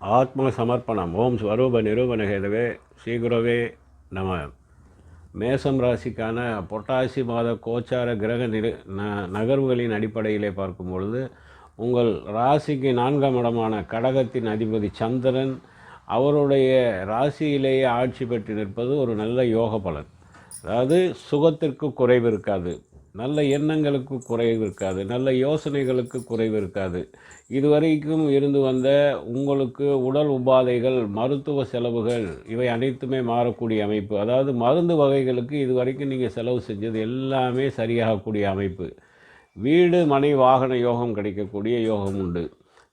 ஆத்ம சமர்ப்பணம் ஓம் ஸ்வரூப நிரூபணகேதவே ஸ்ரீகுரவே நம மேசம் ராசிக்கான பொட்டாசி மாத கோச்சார கிரக நிறு ந நகர்வுகளின் அடிப்படையிலே பார்க்கும் பொழுது உங்கள் ராசிக்கு நான்காம் இடமான கடகத்தின் அதிபதி சந்திரன் அவருடைய ராசியிலேயே ஆட்சி பெற்று நிற்பது ஒரு நல்ல யோக பலன் அதாவது சுகத்திற்கு குறைவு இருக்காது. நல்ல எண்ணங்களுக்கு குறைவு இருக்காது நல்ல யோசனைகளுக்கு குறைவு இருக்காது. இதுவரைக்கும் இருந்து வந்த உங்களுக்கு உடல் உபாதைகள் மருத்துவ செலவுகள் இவை அனைத்துமே மாறக்கூடிய அமைப்பு. அதாவது மருந்து வகைகளுக்கு இதுவரைக்கும் நீங்கள் செலவு செஞ்சது எல்லாமே சரியாகக்கூடிய அமைப்பு. வீடு மனை வாகன யோகம் கிடைக்கக்கூடிய யோகம் உண்டு.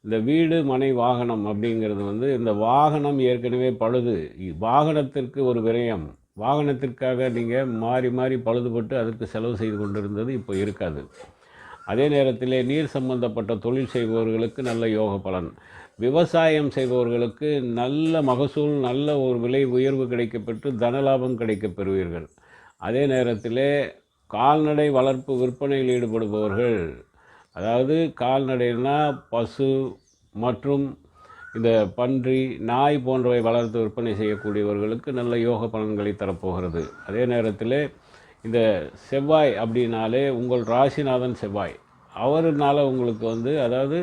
இந்த வீடு மனை வாகனம் அப்படிங்கிறது வந்து இந்த வாகனம் ஏற்கனவே பழுது. வாகனத்திற்கு ஒரு விரயம். வாகனத்திற்காக நீங்கள் மாறி மாறி பழுதுபட்டு அதுக்கு செலவு செய்து கொண்டிருந்தது இப்போ இருக்காது. அதே நேரத்தில் நீர் சம்பந்தப்பட்ட தொழில் செய்பவர்களுக்கு நல்ல யோக பலன். விவசாயம் செய்பவர்களுக்கு நல்ல மகசூல் நல்ல ஒரு விலை உயர்வு கிடைக்கப்பெற்று தனலாபம் கிடைக்கப் பெறுவீர்கள். அதே நேரத்தில் கால்நடை வளர்ப்பு விற்பனையில் ஈடுபடுபவர்கள் அதாவது கால்நடைனா பசு மற்றும் இந்த பன்றி நாய் போன்றவை வளர்த்து விற்பனை செய்யக்கூடியவர்களுக்கு நல்ல யோக பலன்களை தரப்போகிறது. அதே நேரத்தில் இந்த செவ்வாய் அப்படின்னாலே உங்கள் ராசிநாதன் செவ்வாய். அவருனால உங்களுக்கு வந்து அதாவது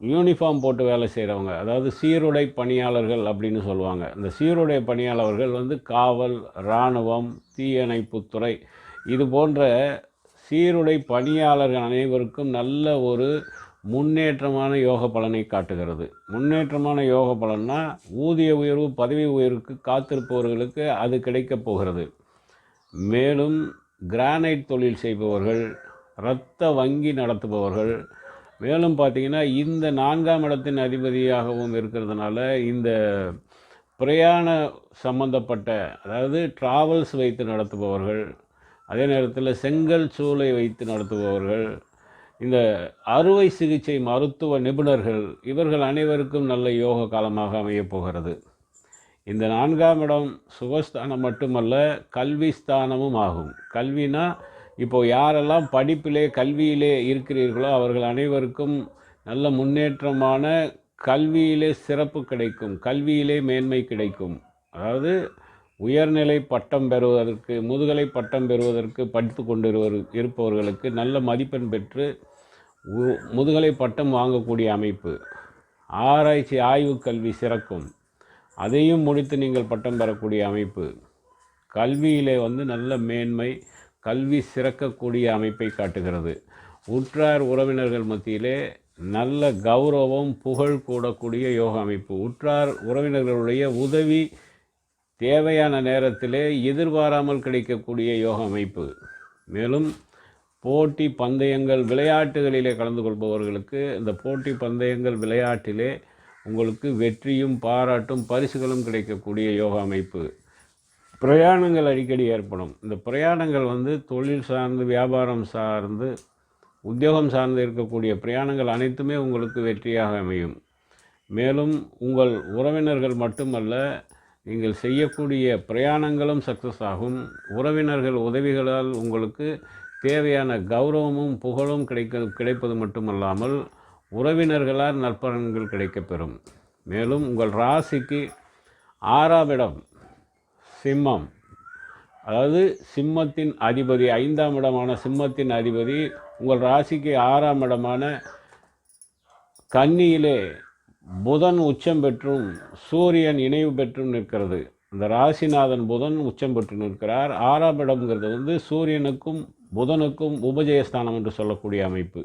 யூனிஃபார்ம் போட்டு வேலை செய்கிறவங்க அதாவது சீருடை பணியாளர்கள் அப்படின்னு சொல்லுவாங்க. இந்த சீருடை பணியாளர்கள் வந்து காவல் இராணுவம் தீயணைப்புத்துறை இது போன்ற சீருடை பணியாளர்கள் அனைவருக்கும் நல்ல ஒரு முன்னேற்றமான யோக பலனை காட்டுகிறது. முன்னேற்றமான யோக பலன்னா ஊதிய உயர்வு பதவி உயர்வுக்கு காத்திருப்பவர்களுக்கு அது கிடைக்கப் போகிறது. மேலும் கிரானைட் தொழில் செய்பவர்கள் இரத்த வங்கி நடத்துபவர்கள் மேலும் பார்த்தீங்கன்னா இந்த நான்காம் இடத்தின் அதிபதியாகவும் இருக்கிறதுனால இந்த பிரயாண சம்பந்தப்பட்ட அதாவது டிராவல்ஸ் வைத்து நடத்துபவர்கள் அதே நேரத்தில் செங்கல் சூளை வைத்து நடத்துபவர்கள் இந்த அறுவை சிகிச்சை மருத்துவ நிபுணர்கள் இவர்கள் அனைவருக்கும் நல்ல யோக காலமாக அமையப் போகிறது. இந்த நான்காம் இடம் சுகஸ்தானம் மட்டுமல்ல கல்வி ஸ்தானமும் ஆகும். கல்வினா இப்போ யாரெல்லாம் படிப்பிலே கல்வியிலே இருக்கிறீர்களோ அவர்கள் அனைவருக்கும் நல்ல முன்னேற்றமான கல்வியிலே சிறப்பு கிடைக்கும் கல்வியிலே மேன்மை கிடைக்கும். அதாவது உயர்நிலை பட்டம் பெறுவதற்கு முதுகலை பட்டம் பெறுவதற்கு படித்து கொண்டு இருப்பவர்களுக்கு நல்ல மதிப்பெண் பெற்று முதுகலை பட்டம் வாங்கக்கூடிய அமைப்பு. ஆராய்ச்சி ஆய்வு கல்வி சிறக்கும். அதையும் முடித்து நீங்கள் பட்டம் பெறக்கூடிய அமைப்பு. கல்வியிலே வந்து நல்ல மேன்மை கல்வி சிறக்கக்கூடிய அமைப்பை காட்டுகிறது. உற்றார் உறவினர்கள் மத்தியிலே நல்ல கௌரவம் புகழ் கூடக்கூடிய யோக அமைப்பு. உற்றார் உறவினர்களுடைய உதவி தேவையான நேரத்திலே எதிர்பாராமல் கிடைக்கக்கூடிய யோக அமைப்பு. மேலும் போட்டி பந்தயங்கள் விளையாட்டுகளிலே கலந்து கொள்பவர்களுக்கு இந்த போட்டி பந்தயங்கள் விளையாட்டிலே உங்களுக்கு வெற்றியும் பாராட்டும் பரிசுகளும் கிடைக்கக்கூடிய யோகா அமைப்பு. பிரயாணங்கள் அடிக்கடி ஏற்படும். இந்த பிரயாணங்கள் வந்து தொழில் சார்ந்து வியாபாரம் சார்ந்து உத்தியோகம் சார்ந்து இருக்கக்கூடிய பிரயாணங்கள் அனைத்துமே உங்களுக்கு வெற்றியாக அமையும். மேலும் உங்கள் உறவினர்கள் மட்டுமல்ல நீங்கள் செய்யக்கூடிய பிரயாணங்களும் சக்ஸஸ் ஆகும். உறவினர்கள் உதவிகளால் உங்களுக்கு தேவையான கௌரவமும் புகழும் கிடைக்க கிடைப்பது மட்டுமல்லாமல் உறவினர்களால் நற்பலன்கள் கிடைக்கப்பெறும் மேலும் உங்கள் ராசிக்கு ஆறாம் இடம் சிம்மம். அதாவது சிம்மத்தின் அதிபதி ஐந்தாம் இடமான சிம்மத்தின் அதிபதி உங்கள் ராசிக்கு ஆறாம் இடமான கன்னியிலே புதன் உச்சம் பெற்றும் சூரியன் இணைவு பெற்றும் நிற்கிறது. இந்த ராசிநாதன் புதன் உச்சம் பெற்று நிற்கிறார். ஆறாம் இடம்ங்கிறது வந்து சூரியனுக்கும் புதனுக்கும் உபஜயஸ்தானம் என்று சொல்லக்கூடிய அமைப்பு.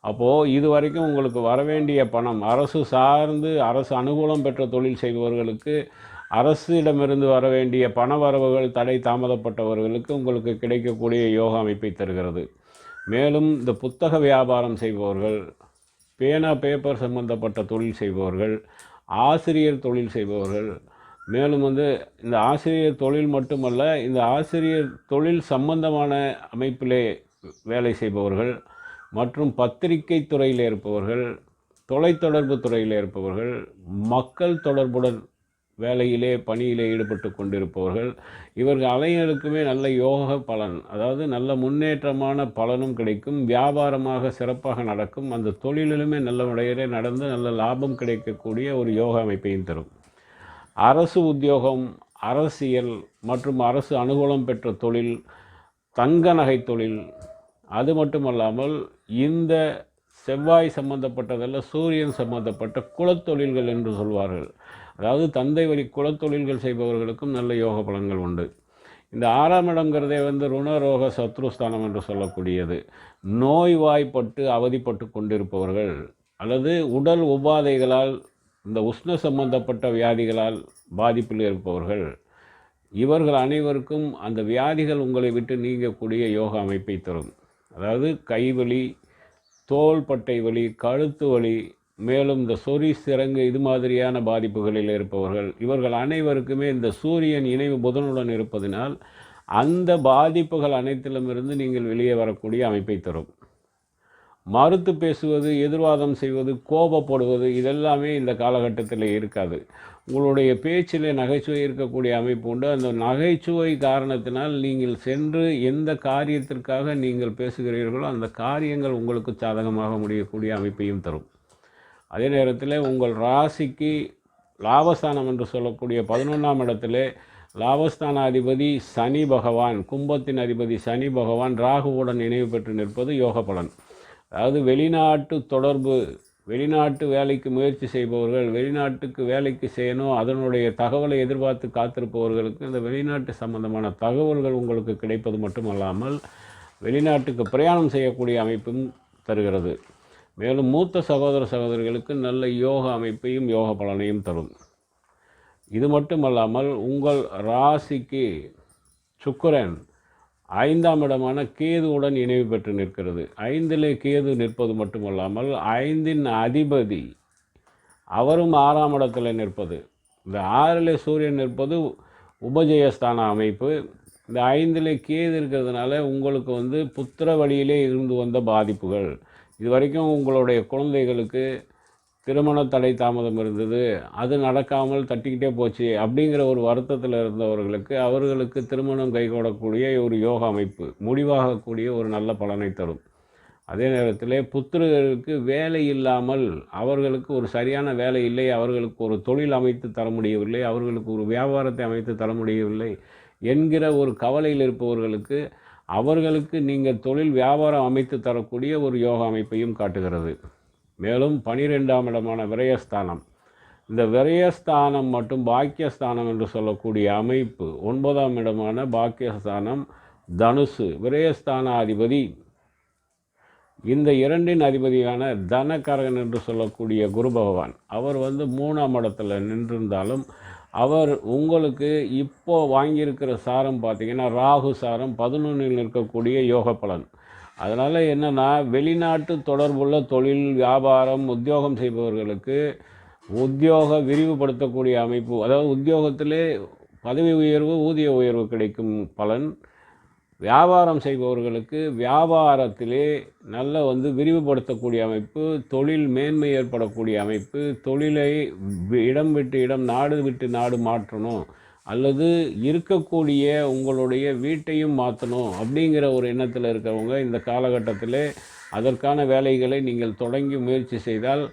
அப்போது இது வரைக்கும் உங்களுக்கு வரவேண்டிய பணம் அரசு சார்ந்து அரசு அனுகூலம் பெற்ற தொழில் செய்பவர்களுக்கு அரசிடமிருந்து வர வேண்டிய பண வரவுகள் தடை தாமதப்பட்டவர்களுக்கு உங்களுக்கு கிடைக்கக்கூடிய யோக அமைப்பை தருகிறது. மேலும் இந்த புத்தக வியாபாரம் செய்பவர்கள் பேனா பேப்பர் சம்பந்தப்பட்ட தொழில் செய்பவர்கள் ஆசிரியர் தொழில் செய்பவர்கள் மேலும் வந்து இந்த ஆசிரியர் தொழில் மட்டுமல்ல இந்த ஆசிரியர் தொழில் சம்பந்தமான அமைப்பிலே வேலை செய்பவர்கள் மற்றும் பத்திரிகை துறையில் இருப்பவர்கள் தொலைத்தொடர்பு துறையில் இருப்பவர்கள் மக்கள் தொடர்புடன் வேலையிலே பணியிலே ஈடுபட்டு கொண்டிருப்பவர்கள் இவர்கள் அலைகளுக்குமே நல்ல யோக பலன் அதாவது நல்ல முன்னேற்றமான பலனும் கிடைக்கும் வியாபாரமாக சிறப்பாக நடக்கும் அந்த தொழிலிலுமே நல்ல முறையிலே நடந்து நல்ல லாபம் கிடைக்கக்கூடிய ஒரு யோக அமைப்பையும் தரும். அரசு உத்தியோகம் அரசியல் மற்றும் அரசு அனுகூலம் பெற்ற தொழில் தங்க நகை தொழில். அது மட்டுமல்லாமல் இந்த செவ்வாய் சம்பந்தப்பட்டதல்ல சூரியன் சம்பந்தப்பட்ட குலத்தொழில்கள் என்று சொல்வார்கள். அதாவது தந்தை வழி குலத்தொழில்கள் செய்பவர்களுக்கும் நல்ல யோக பலன்கள் உண்டு. இந்த ஆறாம் இடங்கிறதே வந்து ருணரோக சத்ருஸ்தானம் என்று சொல்லக்கூடியது. நோய்வாய்ப்பட்டு அவதிப்பட்டு கொண்டிருப்பவர்கள் அல்லது உடல் உபாதைகளால் இந்த உஷ்ண சம்பந்தப்பட்ட வியாதிகளால் பாதிப்பில் இருப்பவர்கள் இவர்கள் அனைவருக்கும் அந்த வியாதிகள் உங்களை விட்டு நீங்கக்கூடிய யோக அமைப்பை தரும். அதாவது கைவலி தோள்பட்டை வலி கழுத்து வலி மேலும் இந்த சொறி சிறங்கு இது மாதிரியான பாதிப்புகளில் இருப்பவர்கள் இவர்கள் அனைவருக்குமே இந்த சூரியன் இணைவு புதனுடன் இருப்பதனால் அந்த பாதிப்புகள் அனைத்திலுமிருந்து நீங்கள் வெளியே வரக்கூடிய அமைப்பை தரும். மறுத்து பேசுவது எதிர்வாதம் செய்வது கோபப்படுவது இதெல்லாமே இந்த காலகட்டத்தில் இருக்காது. உங்களுடைய பேச்சில் நகைச்சுவை இருக்கக்கூடிய அமைப்பு உண்டு. அந்த நகைச்சுவை காரணத்தினால் நீங்கள் சென்று எந்த காரியத்திற்காக நீங்கள் பேசுகிறீர்களோ அந்த காரியங்கள் உங்களுக்கு சாதகமாக முடியக்கூடிய அமைப்பையும் தரும். அதே நேரத்தில் உங்கள் ராசிக்கு லாபஸ்தானம் என்று சொல்லக்கூடிய பதினொன்றாம் இடத்துல லாபஸ்தான அதிபதி சனி பகவான் கும்பத்தின் அதிபதி சனி பகவான் ராகுவுடன் நினைவு பெற்று நிற்பது யோக பலன் அதாவது வெளிநாட்டு தொடர்பு வெளிநாட்டு வேலைக்கு முயற்சி செய்பவர்கள் வெளிநாட்டுக்கு வேலைக்கு செய்யணும் அதனுடைய தகவலை எதிர்பார்த்து காத்திருப்பவர்களுக்கு இந்த வெளிநாட்டு சம்பந்தமான தகவல்கள் உங்களுக்கு கிடைப்பது மட்டுமல்லாமல் வெளிநாட்டுக்கு பிரயாணம் செய்யக்கூடிய அமைப்பும் தருகிறது. மேலும் மூத்த சகோதர சகோதரிகளுக்கு நல்ல யோக அமைப்பையும் யோக பலனையும் தரும். இது மட்டுமல்லாமல் உங்கள் ராசிக்கு சுக்கரன் ஐந்தாம் இடமான கேதுவுடன் இணைவு பெற்று நிற்கிறது. ஐந்திலே கேது நிற்பது மட்டுமல்லாமல் ஐந்தின் அதிபதி அவரும் ஆறாம் இடத்தில் நிற்பது. இந்த ஆறிலே சூரியன் நிற்பது உபஜயஸ்தான அமைப்பு. இந்த ஐந்திலே கேது இருக்கிறதுனால உங்களுக்கு வந்து புத்திர வழியிலே இருந்து வந்த பாதிப்புகள். இது வரைக்கும் உங்களுடைய குழந்தைகளுக்கு திருமண தடை தாமதம் இருந்தது. அது நடக்காமல் தட்டிக்கிட்டே போச்சு. அப்படிங்கிற ஒரு வருத்தத்தில் இருந்தவர்களுக்கு அவர்களுக்கு திருமணம் கைகூடக்கூடிய ஒரு யோக அமைப்பு முடிவாகக்கூடிய ஒரு நல்ல பலனை தரும். அதே நேரத்தில் புத்திரர்களுக்கு வேலை இல்லாமல் அவர்களுக்கு ஒரு சரியான வேலை இல்லை. அவர்களுக்கு ஒரு தொழில் அமைத்து தர முடியவில்லை. அவர்களுக்கு ஒரு வியாபாரத்தை அமைத்து தர முடியவில்லை என்கிற ஒரு கவலையில் இருப்பவர்களுக்கு அவர்களுக்கு நீங்கள் தொழில் வியாபாரம் அமைத்து தரக்கூடிய ஒரு யோகா அமைப்பையும் காட்டுகிறது. மேலும் பனிரெண்டாம் இடமான விரயஸ்தானம். இந்த விரயஸ்தானம் மற்றும் பாக்கியஸ்தானம் என்று சொல்லக்கூடிய அமைப்பு ஒன்பதாம் இடமான பாக்கியஸ்தானம் தனுசு விரயஸ்தான அதிபதி இந்த இரண்டின் அதிபதியான தனகரகன் என்று சொல்லக்கூடிய குரு பகவான். அவர் வந்து மூணாம் இடத்துல நின்றிருந்தாலும் அவர் உங்களுக்கு இப்போ வாங்கியிருக்கிற சாரம் பார்த்தீங்கன்னா ராகு சாரம் பதினொன்றில் இருக்கக்கூடிய யோக பலன் அதனால் என்னென்னா வெளிநாட்டு தொடர்புள்ள தொழில் வியாபாரம் உத்தியோகம் செய்பவர்களுக்கு உத்தியோக விரிவுபடுத்தக்கூடிய அமைப்பு அதாவது உத்தியோகத்திலே பதவி உயர்வு ஊதிய உயர்வு கிடைக்கும் பலன். வியாபாரம் செய்பவர்களுக்கு வியாபாரத்திலே நல்ல வந்து விரிவுபடுத்தக்கூடிய அமைப்பு தொழில் மேன்மை ஏற்படக்கூடிய அமைப்பு தொழிலை இடம் விட்டு இடம் நாடு விட்டு நாடு மாற்றணும். அல்லது இருக்கக்கூடிய உங்களுடைய வீட்டையும் மாற்றணும் அப்படிங்கிற ஒரு எண்ணத்தில் இருக்கிறவங்க இந்த காலகட்டத்தில் அதற்கான வேலைகளை நீங்கள் தொடங்கி முயற்சி செய்தால்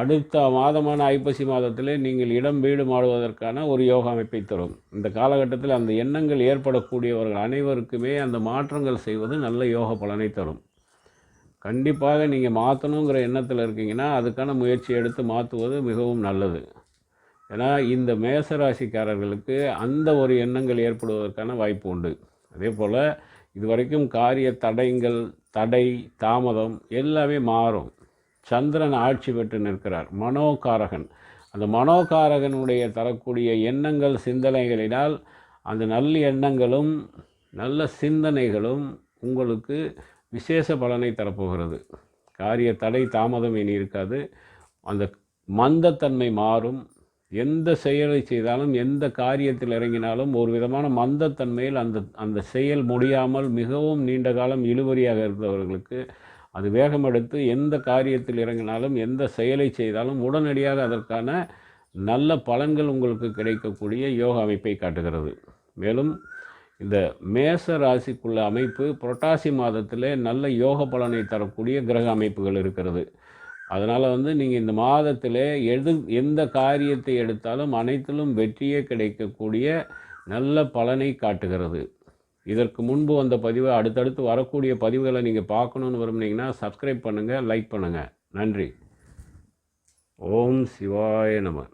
அடுத்த மாதமான ஐப்பசி மாதத்தில் நீங்கள் இடம் வீடு மாடுவதற்கான ஒரு யோகா அமைப்பை தரும். இந்த காலகட்டத்தில் அந்த எண்ணங்கள் ஏற்படக்கூடியவர்கள் அனைவருக்குமே அந்த மாற்றங்கள் செய்வது நல்ல யோக பலனை தரும். கண்டிப்பாக நீங்கள் மாற்றணுங்கிற எண்ணத்தில் இருக்கீங்கன்னா அதுக்கான முயற்சி எடுத்து மாற்றுவது மிகவும் நல்லது. ஏன்னா இந்த மேசராசிக்காரர்களுக்கு அந்த ஒரு எண்ணங்கள் ஏற்படுவதற்கான வாய்ப்பு உண்டு. அதே போல் இது வரைக்கும் காரிய தடைங்கள் தடை தாமதம் எல்லாமே மாறும். சந்திரன் ஆட்சி பெற்று நிற்கிறார். மனோகாரகன். அந்த மனோகாரகனுடைய தரக்கூடிய எண்ணங்கள் சிந்தனைகளினால் அந்த நல்ல எண்ணங்களும் நல்ல சிந்தனைகளும் உங்களுக்கு விசேஷ பலனை தரப்போகிறது. காரிய தடை தாமதம் இனி இருக்காது. அந்த மந்தத்தன்மை மாறும். எந்த செயலை செய்தாலும் எந்த காரியத்தில் இறங்கினாலும் ஒரு விதமான மந்தத்தன்மையில் அந்த அந்த செயல் முடியாமல் மிகவும் நீண்ட காலம் இழுவரியாக இருந்தவர்களுக்கு அது வேகம் எடுத்து எந்த காரியத்தில் இறங்கினாலும் எந்த செயலை செய்தாலும் உடனடியாக அதற்கான நல்ல பலன்கள் உங்களுக்கு கிடைக்கக்கூடிய யோக அமைப்பை காட்டுகிறது. மேலும் இந்த மேச ராசிக்குள்ள அமைப்பு புரட்டாசி மாதத்திலே நல்ல யோக பலனை தரக்கூடிய கிரக அமைப்புகள் இருக்கிறது. அதனால் வந்து நீங்கள் இந்த மாதத்தில் எது எந்த காரியத்தை எடுத்தாலும் அனைத்திலும் வெற்றியே கிடைக்கக்கூடிய நல்ல பலனை காட்டுகிறது. இதற்கு முன்பு வந்த பதிவை அடுத்தடுத்து வரக்கூடிய பதிவுகளை நீங்கள் பார்க்கணுன்னு விரும்புனீங்கன்னா சப்ஸ்கிரைப் பண்ணுங்கள் லைக் பண்ணுங்கள் நன்றி. ஓம் சிவாய நமன்